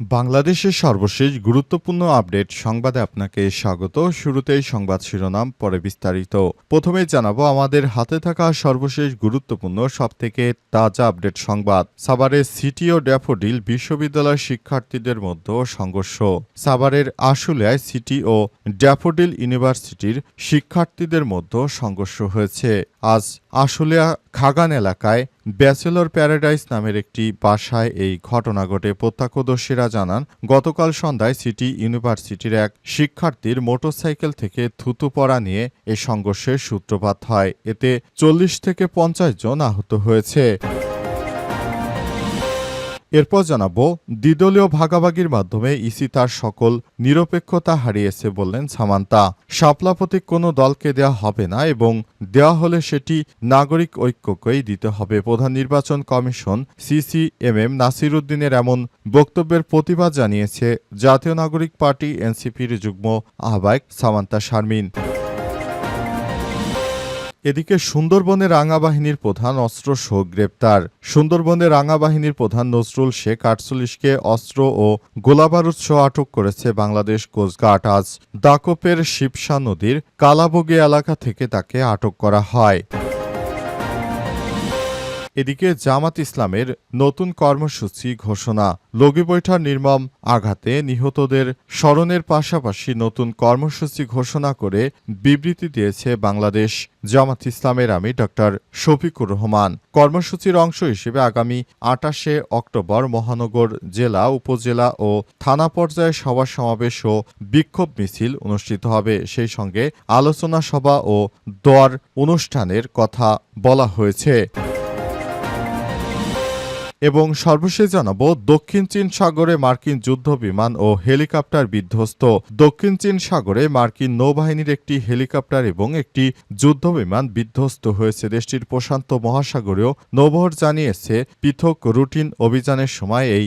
বাংলাদেশের সর্বশেষ গুরুত্বপূর্ণ আপডেট সংবাদে আপনাকে স্বাগত। শুরুতেই সংবাদ শিরোনাম, পরে বিস্তারিত। প্রথমে জানাব, আমাদের হাতে থাকা সর্বশেষ গুরুত্বপূর্ণ, সবথেকে তাজা আপডেট সংবাদ। সাভারের সিটি ও ড্যাফোডিল বিশ্ববিদ্যালয় শিক্ষার্থীদের মধ্যে সংঘর্ষ। সাভারের আশুলিয়ায় সিটি ও ড্যাফোডিল ইউনিভার্সিটির শিক্ষার্থীদের মধ্যে সংঘর্ষ হয়েছে। আজ আশুলিয়া খাগান এলাকায় ব্যাচেলর প্যারাডাইস নামের একটি বাসায় এই ঘটনা ঘটে। প্রত্যক্ষদর্শীরা জানান, গতকাল সন্ধ্যায় সিটি ইউনিভার্সিটির এক শিক্ষার্থীর মোটরসাইকেল থেকে থুতু পড়া নিয়ে এ সংঘর্ষের সূত্রপাত হয়। এতে চল্লিশ থেকে পঞ্চাশ জন আহত হয়েছে। এরপর জানাব, দ্বিদলীয় ভাগাভাগির মাধ্যমে ইসি তার সকল নিরপেক্ষতা হারিয়েছে বললেন সামান্তা। শাপলা প্রতীক কোনো দলকে দেওয়া হবে না এবং দেওয়া হলে সেটি নাগরিক ঐক্যকেই দিতে হবে। প্রধান নির্বাচন কমিশন সিসিএমএম নাসির উদ্দিনের এমন বক্তব্যের প্রতিবাদ জানিয়েছে জাতীয় নাগরিক পার্টি এনসিপির যুগ্ম আহ্বায়ক সামান্তা শারমিন। এদিকে সুন্দরবনে রাঙা বাহিনীর প্রধান অস্ত্র সহ গ্রেপ্তার। সুন্দরবনে রাঙা বাহিনীর প্রধান নজরুল শেখ আটচল্লিশকে অস্ত্র ও গোলাবারুদ সহ আটক করেছে বাংলাদেশ কোস্টগার্ড আজ দাকোপের শিবসা নদীর কালাবগে এলাকা থেকে তাকে আটক করা হয়। এদিকে জামাত ইসলামের নতুন কর্মসূচি ঘোষণা। লগি বৈঠার নির্মম আঘাতে নিহতদের স্মরণের পাশাপাশি নতুন কর্মসূচি ঘোষণা করে বিবৃতি দিয়েছে বাংলাদেশ জামাত ইসলামের আমি ডক্টর শফিকুর রহমান। কর্মসূচির অংশ হিসেবে আগামী আটাশে অক্টোবর মহানগর জেলা, উপজেলা ও থানা পর্যায়ে সভা সমাবেশ ও বিক্ষোভ মিছিল অনুষ্ঠিত হবে। সেই সঙ্গে আলোচনা সভা ও দোয়ার অনুষ্ঠানের কথা বলা হয়েছে। এবং সর্বশেষ জানাব, দক্ষিণ চীন সাগরে মার্কিন যুদ্ধ বিমান ও হেলিকপ্টার বিধ্বস্ত। দক্ষিণ চীন সাগরে মার্কিন নৌবাহিনীর একটি হেলিকপ্টার এবং একটি যুদ্ধ বিমান বিধ্বস্ত হয়েছে। দেশটির প্রশান্ত মহাসাগরীয় নৌবহর জানিয়েছে, পৃথক রুটিন অভিযানের সময় এই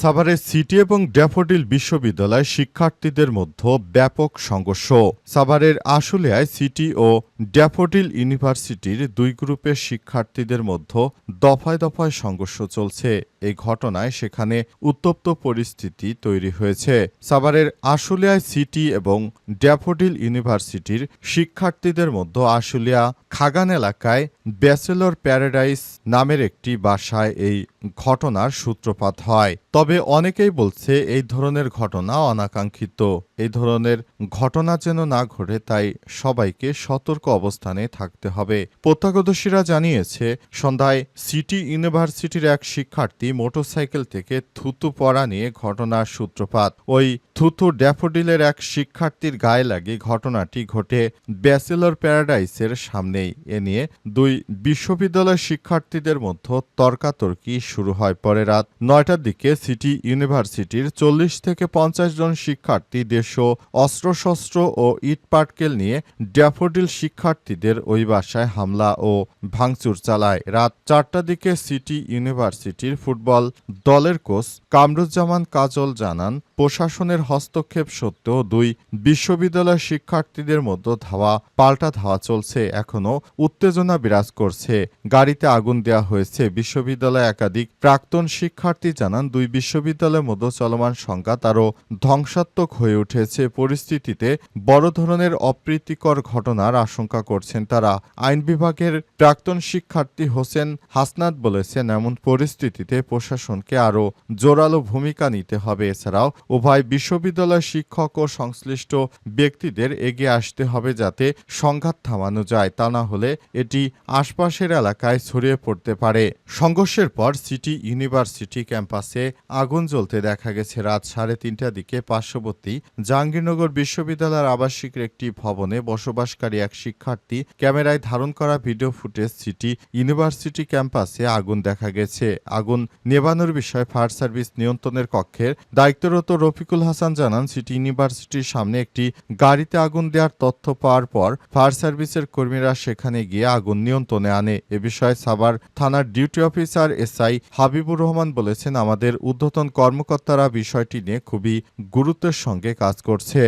সাভারের সিটি এবং ড্যাফোডিল বিশ্ববিদ্যালয় শিক্ষার্থীদের মধ্যে ব্যাপক সংঘর্ষ। সাভারের আশুলিয়ায় সিটি ও ড্যাফোডিল ইউনিভার্সিটির দুই গ্রুপের শিক্ষার্থীদের মধ্যে দফায় দফায় সংঘর্ষ চলছে। এই ঘটনায় সেখানে উত্তপ্ত পরিস্থিতি তৈরি হয়েছে। সাভারের আশুলিয়ায় সিটি এবং ড্যাফোডিল ইউনিভার্সিটির শিক্ষার্থীদের মধ্যে আশুলিয়া খাগান এলাকায় ব্যাচেলর প্যারাডাইস নামের একটি বাসায় এই ঘটনার সূত্রপাত হয়। তবে অনেকেই বলছে, এই ধরনের ঘটনা অনাকাঙ্ক্ষিত। এই ধরনের ঘটনা যেন না ঘটে, তাই সবাইকে সতর্ক অবস্থানে থাকতে হবে। প্রত্যক্ষদর্শীরা জানিয়েছে, সন্ধ্যায় সিটি ইউনিভার্সিটির এক শিক্ষার্থী মোটরসাইকেল থেকে থুতু পড়া নিয়ে ঘটনার সূত্রপাত। ওই থুতু ড্যাফোডিলের এক শিক্ষার্থীর গায়ে লাগে ঘটনাটি ঘটে ব্যাচেলর প্যারাডাইসের সামনেই। এ নিয়ে দুই বিশ্ববিদ্যালয় শিক্ষার্থীদের মধ্যে তর্কাতর্কি শুরু হয় পরে রাত। নয়টার দিকে সিটি ইউনিভার্সিটির চল্লিশ থেকে পঞ্চাশ জন শিক্ষার্থী দেশীয় অস্ত্রশস্ত্র ও ইট পাটকেল নিয়ে ড্যাফোডিল শিক্ষার্থীদের ওই বাসায় হামলা ও ভাঙচুর চালায়। রাত চারটার দিকে সিটি ইউনিভার্সিটির ফুটবল দলের কোচ কামরুজ্জামান কাজল জানান, প্রশাসনের হস্তক্ষেপ সত্ত্বেও দুই বিশ্ববিদ্যালয় শিক্ষার্থীদের মধ্যে ধাওয়া, পাল্টা ধাওয়া চলছে। এখনও উত্তেজনা বিরাজ করছে। গাড়িতে আগুন দেওয়া হয়েছে। বিশ্ববিদ্যালয়ে একাধিক এক প্রাক্তন শিক্ষার্থী জানান, দুই বিশ্ববিদ্যালয়ের মধ্যে চলমান সংঘাত আরও ধ্বংসাত্মক হয়ে উঠেছে। পরিস্থিতিতে বড় ধরনের অপ্রীতিকর ঘটনার আশঙ্কা করছেন তারা। আইন বিভাগের প্রাক্তন শিক্ষার্থী হোসেন হাসনাত বলেছেন, এমন পরিস্থিতিতে প্রশাসনকে আরও জোরালো ভূমিকা নিতে হবে। এছাড়াও উভয় বিশ্ববিদ্যালয় শিক্ষক ও সংশ্লিষ্ট ব্যক্তিদের এগিয়ে আসতে হবে যাতে সংঘাত থামানো যায়, তা না হলে এটি আশপাশের এলাকায় ছড়িয়ে পড়তে পারে। সংঘর্ষের পর সিটি ইউনিভার্সিটি ক্যাম্পাসে আগুন জ্বলতে দেখা গেছে। রাত সাড়ে তিনটার দিকে পার্শ্ববর্তী জাহাঙ্গীরনগর বিশ্ববিদ্যালয়ের আবাসিক একটি ভবনে বসবাসকারী এক শিক্ষার্থী ক্যামেরায় ধারণ করা ভিডিও ফুটেজ সিটি ইউনিভার্সিটি ক্যাম্পাসে আগুন দেখা গেছে। আগুন নেবানোর বিষয়ে ফায়ার সার্ভিস নিয়ন্ত্রণের কক্ষের দায়িত্বরত রফিকুল হাসান জানান, সিটি ইউনিভার্সিটির সামনে একটি গাড়িতে আগুন দেওয়ার তথ্য পাওয়ার পর ফায়ার সার্ভিসের কর্মীরা সেখানে গিয়ে আগুন নিয়ন্ত্রণে আনে। এ বিষয়ে সাভার থানার duty officer SI Habibur Rahman বলেছেন, আমাদের ঊর্ধ্বতন কর্মকর্তারা বিষয়টি নিয়ে খুবই গুরুত্বের সঙ্গে কাজ করছে।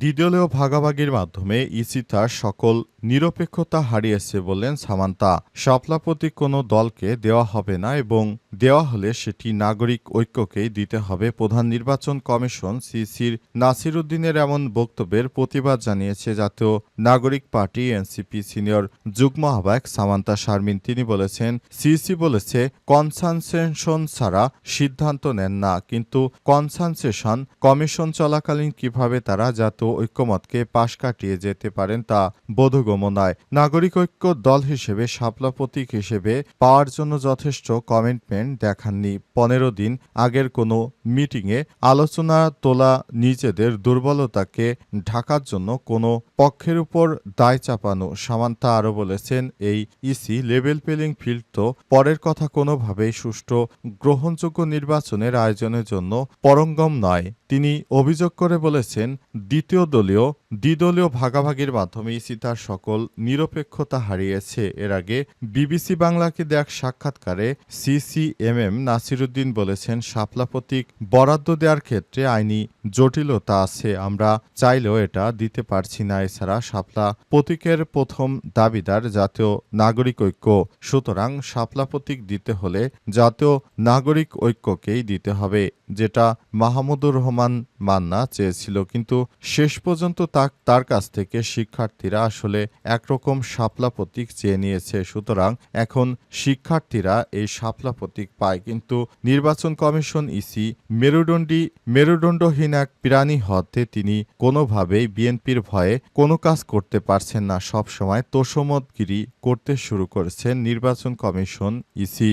দ্বিদলীয় ভাগাভাগির মাধ্যমে ইসি তার সকল নিরপেক্ষতা হারিয়েছে বললেন সামান্তা। শাপলাপতি কোনো দলকে দেওয়া হবে না এবং দেওয়া হলে সেটি নাগরিক ঐক্যকেই দিতে হবে। প্রধান নির্বাচন কমিশন সিসির নাসির উদ্দিনের এমন বক্তব্যের প্রতিবাদ জানিয়েছে জাতীয় নাগরিক পার্টি এনসিপি সিনিয়র যুগ্ম আহ্বায়ক সামান্তা শারমিন। তিনি বলেছেন, সিসি বলেছে, কনসানসেশন ছাড়া সিদ্ধান্ত নেন না, কিন্তু কনসানসেশন কমিশন চলাকালীন কীভাবে তারা জাতীয় ঐক্যমতকে পাশ কাটিয়ে যেতে পারেন তা বোধগম্য নয় নাগরিক ঐক্য দল হিসেবে, শাপলা প্রতীক হিসেবে পাওয়ার জন্য যথেষ্ট কমিটমেন্ট দেখাননি। পনেরো দিন আগের কোনো মিটিংয়ে আলোচনা তোলা নিজেদের দুর্বলতাকে ঢাকার জন্য কোনো পক্ষের উপর দায় চাপানো, সামান্তা আরও বলেছেন, এই ইসি লেভেল প্লেইং ফিল্ড তো পরের কথা কোনোভাবেই সুষ্ঠু গ্রহণযোগ্য নির্বাচনের আয়োজনের জন্য পরঙ্গম নয়। তিনি অভিযোগ করে বলেছেন, দ্বিতীয় দলীয় দ্বিদলীয় ভাগাভাগির মাধ্যমে ইসি তার সকল নিরপেক্ষতা হারিয়েছে। এর আগে বিবিসি বাংলাকে দেখ সাক্ষাৎকারে সিসিএমএম নাসিরুদ্দিন বলেছেন, শাপলা প্রতীক বরাদ্দ দেওয়ার ক্ষেত্রে আইনি জটিলতা আছে, আমরা চাইলেও এটা দিতে পারছি না। এছাড়া শাপলা প্রতীকের প্রথম দাবিদার জাতীয় নাগরিক ঐক্য। সুতরাং শাপলা প্রতীক দিতে হলে জাতীয় নাগরিক ঐক্যকেই দিতে হবে, যেটা মাহমুদুর রহমান মান্না চেয়েছিল। কিন্তু শেষ পর্যন্ত তা, তার কাছ থেকে শিক্ষার্থীরা আসলে একরকম শাপলা প্রতীক চেয়ে নিয়েছে। সুতরাং এখন শিক্ষার্থীরা এই শাপলা প্রতীক পায়। কিন্তু নির্বাচন কমিশন ইসি মেরুদণ্ডী, মেরুদণ্ডহীন এক প্রাণী হতে তিনি কোনোভাবেই বিএনপির ভয়ে কোনো কাজ করতে পারছেন না। সবসময় তোষমতগিরি করতে শুরু করেছেন নির্বাচন কমিশন ইসি।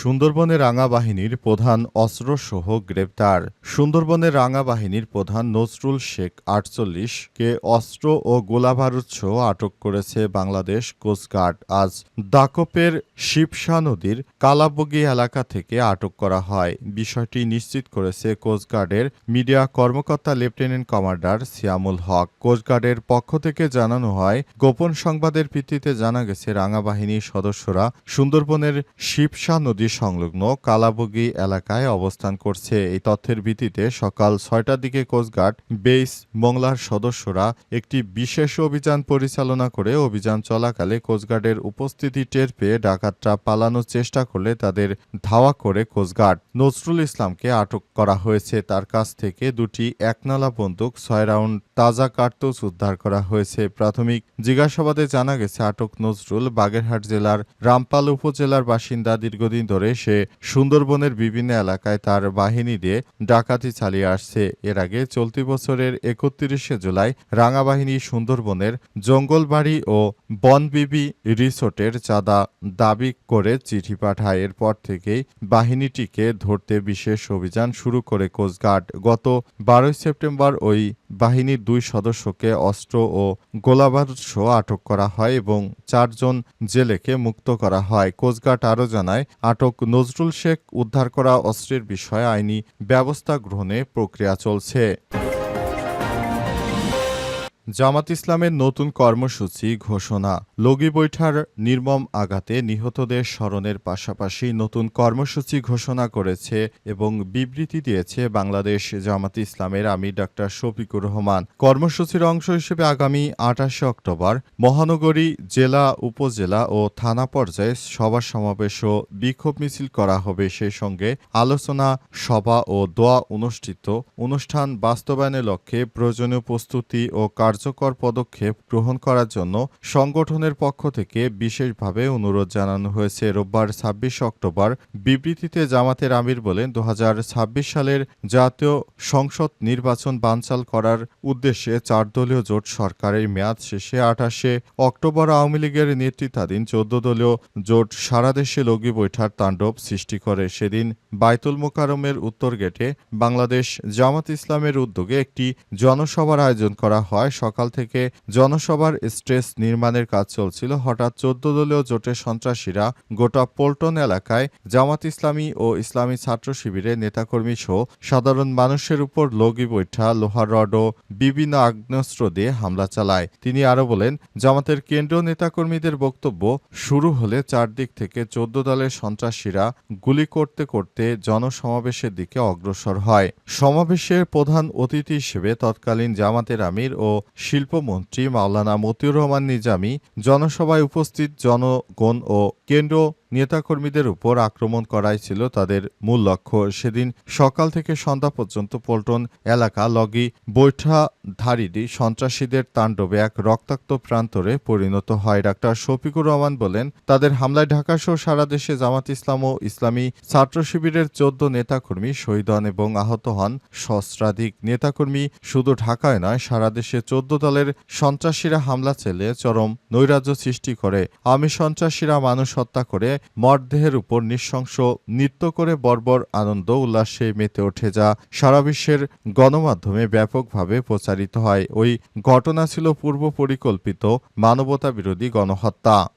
সুন্দরবনে রাঙা বাহিনীর প্রধান অস্ত্রসহ গ্রেপ্তার। সুন্দরবনের রাঙা বাহিনীর প্রধান নজরুল শেখ আটচল্লিশ কে অস্ত্র ও গোলাবারুদ সহ আটক করেছে বাংলাদেশ কোস্টগার্ড আজ দাকপের শিবশা নদীর কালাবগি এলাকা থেকে আটক করা হয়। বিষয়টি নিশ্চিত করেছে কোস্টগার্ডের মিডিয়া কর্মকর্তা লেফটেন্যান্ট কমান্ডার সিয়ামুল হক। কোস্টগার্ডের পক্ষ থেকে জানানো হয়, গোপন সংবাদের ভিত্তিতে জানা গেছে, রাঙা বাহিনীর সদস্যরা সুন্দরবনের শিবশা নদী সংলগ্ন কালাবগি এলাকায় অবস্থান করছে। এই তথ্যের ভিত্তিতে সকাল ছয়টার দিকে কোস্টগার্ড বেস মোংলার সদস্যরা একটি বিশেষ অভিযান পরিচালনা করে অভিযান চলাকালে কোস্টগার্ডের উপস্থিতি টের পেয়ে ডাকাতরা পালানোর চেষ্টা করলে তাদের ধাওয়া করে কোস্টগার্ড। নজরুল ইসলামকে আটক করা হয়েছে। তার কাছ থেকে দুটি একনালা বন্দুক, ছয় রাউন্ড তাজা কার্তুজ উদ্ধার করা হয়েছে। প্রাথমিক জিজ্ঞাসাবাদে জানা গেছে, আটক নজরুল বাগেরহাট জেলার রামপাল উপজেলার বাসিন্দা দীর্ঘদিন ধরে সে সুন্দরবনের বিভিন্ন এলাকায় তার বাহিনী দিয়ে ডাকাতি চালিয়ে আসছে। এর আগে চলতি বছরের একত্রিশে জুলাই রাঙা বাহিনী সুন্দরবনের জঙ্গলবাড়ি ও বনবিবি রিসোর্টের চাঁদা দাবি করে চিঠি পাঠায়। এরপর থেকেই বাহিনীটিকে ধরতে বিশেষ অভিযান শুরু করে কোস্টগার্ড। গত বারোই সেপ্টেম্বর ওই বাহিনীর দুই সদস্যকে অস্ত্র ও গোলাবারুদসহ আটক করা হয় এবং চারজন জেলেকে মুক্ত করা হয়। কোস্টগার্ড আরও জানায়, আটক নজরুল শেখ উদ্ধার করা অস্ত্রের বিষয়ে আইনি ব্যবস্থা গ্রহণে প্রক্রিয়া চলছে। জামাত ইসলামের নতুন কর্মসূচি ঘোষণা। লগি বৈঠার নির্মম আঘাতে নিহতদের স্মরণের পাশাপাশি নতুন কর্মসূচি ঘোষণা করেছে এবং বিবৃতি দিয়েছে বাংলাদেশ জামাত ইসলামের আমির ডাক্তার শফিকুর রহমান। কর্মসূচির অংশ হিসেবে আগামী আঠাশে অক্টোবর মহানগরী জেলা, উপজেলা ও থানা পর্যায়ে সভা সমাবেশ ও বিক্ষোভ মিছিল করা হবে। সেই সঙ্গে আলোচনা, সভা ও দোয়া অনুষ্ঠিত। অনুষ্ঠান বাস্তবায়নের লক্ষ্যে প্রয়োজনীয় প্রস্তুতি ও কার্যকর পদক্ষেপ গ্রহণ করার জন্য সংগঠনের পক্ষ থেকে বিশেষভাবে অনুরোধ জানানো হয়েছে। রোববার ছাব্বিশ অক্টোবর বিবৃতিতে জামাতের আমির বলেন দু সালের জাতীয় সংসদ নির্বাচন বানচাল করার উদ্দেশ্যে চার দলীয় জোট সরকারের মেয়াদ শেষে আঠাশে অক্টোবর আওয়ামী লীগের নেতৃত্বাধীন চোদ্দ দলীয় জোট সারা দেশে লগি বৈঠার তাণ্ডব সৃষ্টি করে। সেদিন বাইতুল মোকারমের উত্তর গেটে বাংলাদেশ জামাত ইসলামের উদ্যোগে একটি জনসভার আয়োজন করা হয়। সকাল থেকে জনসভার স্ট্রেস নির্মাণের কাজ চলছিল। হঠাৎ চোদ্দ দলীয় জোটের সন্ত্রাসীরা গোটা পল্টন এলাকায় জামাত ইসলামী ও ইসলামী ছাত্র শিবিরের নেতাকর্মী সহ সাধারণ মানুষের উপর লগি বৈঠা, লোহার রড ও বিভিন্ন আগ্নেয়াস্ত্র দিয়ে হামলা চালায়। তিনি আরও বলেন, জামাতের কেন্দ্রীয় নেতাকর্মীদের বক্তব্য শুরু হলে চারদিক থেকে চোদ্দ দলের সন্ত্রাসীরা গুলি করতে করতে জনসমাবেশের দিকে অগ্রসর হয়। সমাবেশের প্রধান অতিথি হিসেবে তৎকালীন জামাতের আমির ও শিল্পমন্ত্রী মাওলানা মতিউর রহমান নিজামী জনসভায় উপস্থিত জনগণ ও কেন্দ্র নেতাকর্মীদের উপর আক্রমণ করাই ছিল তাদের মূল লক্ষ্য। সেদিন সকাল থেকে সন্ধ্যা পর্যন্ত পল্টন এলাকা লগি বৈঠাধারীটি সন্ত্রাসীদের তাণ্ডবে এক রক্তাক্ত প্রান্তরে পরিণত হয়। ডাক্তার শফিকুর রহমান বলেন, তাদের হামলায় ঢাকাসহ সারা দেশে জামাত ইসলাম ও ইসলামী ছাত্র শিবিরের চোদ্দ নেতাকর্মী শহীদ হন এবং আহত হন। সহস্রাধিক নেতাকর্মী শুধু ঢাকায় নয়, সারা দেশে চোদ্দ দলের সন্ত্রাসীরা হামলা চালিয়ে চরম নৈরাজ্য সৃষ্টি করে। আমি সন্ত্রাসীরা মানুষ হত্যা করে মরদেহের উপর নৃশংস নৃত্য করে বর্বর আনন্দ উল্লাসে মেতে ওঠে যা সারা বিশ্বের গণমাধ্যমে ব্যাপকভাবে প্রচারিত হয়। ওই ঘটনা ছিল পূর্ব পরিকল্পিত মানবতা বিরোধী গণহত্যা।